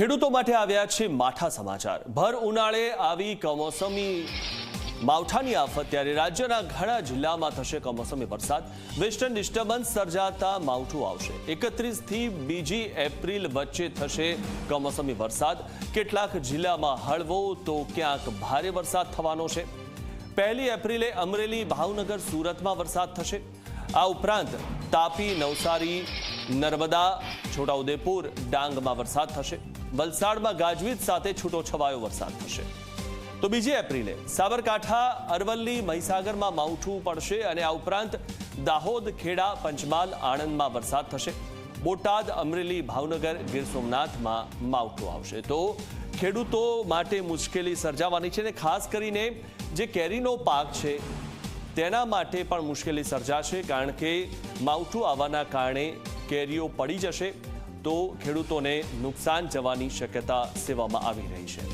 ખેડૂતો માટે આવ્યા છે માઠા સમાચાર ભર ઉનાળે આવી કમોસમી માવઠાની આફત ત્યારે રાજ્યના ઘણા જિલ્લામાં થશે કમોસમી વરસાદ વેસ્ટર્ન ડિસ્ટર્બન્સ સર્જાતા માવઠું આવશે એકત્રીસથી બીજી એપ્રિલ વચ્ચે થશે કમોસમી વરસાદ કેટલાક જિલ્લામાં હળવો તો ક્યાંક ભારે વરસાદ થવાનો છે પહેલી એપ્રિલે અમરેલી ભાવનગર સુરતમાં વરસાદ થશે આ ઉપરાંત તાપી નવસારી નર્મદા છોટાઉદેપુર ડાંગમાં વરસાદ થશે વલસાડમાં ગાજવીજ સાથે છૂટો છવાયો વરસાદ થશે તો બીજી એપ્રિલે સાબરકાંઠા અરવલ્લી મહીસાગરમાં માવઠું પડશે અને આ ઉપરાંત દાહોદ ખેડા પંચમહાલ આણંદમાં વરસાદ થશે બોટાદ અમરેલી ભાવનગર ગીર સોમનાથમાં માવઠું આવશે તો ખેડૂતો માટે મુશ્કેલી સર્જાવાની છે અને ખાસ કરીને જે કેરીનો પાક છે તેના માટે પણ મુશ્કેલી સર્જા છે કારણ કે માઉતું આવવાના કારણે કેરિયો પડી જશે તો ખેલાડીઓને નુકસાન જવાની શક્યતા છેવામાં આવી રહી છે.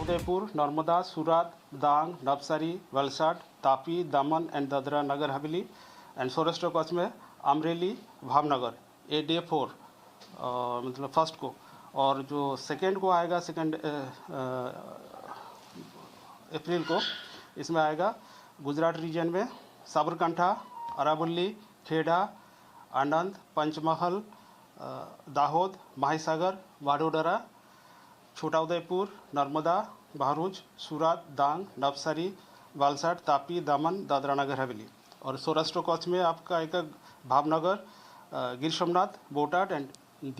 આઉદેપુર, Narmada, Surat, Dang, ડબસરી, Valsad, Tapi, Daman and Dadra Nagar Haveli and forest કોચમાં Amreli, Bhavnagar A D 4 મતલબ ફર્સ્ટ કો ઓર જો સેકન્ડ કો આયેગા સેકન્ડ अप्रैल को इसमें आएगा गुजरात रीजन में साबरकंठा अरावली खेड़ा आनंद पंचमहल दाहोद महासागर वाडोडरा छोटा उदयपुर नर्मदा भरूच सूरत दांग नवसारी वालसाट तापी दामन दादरा नगर हवेली और सौराष्ट्र कच्छ में आपका आएगा भावनगर गिर सोमनाथ बोटाट एंड दीव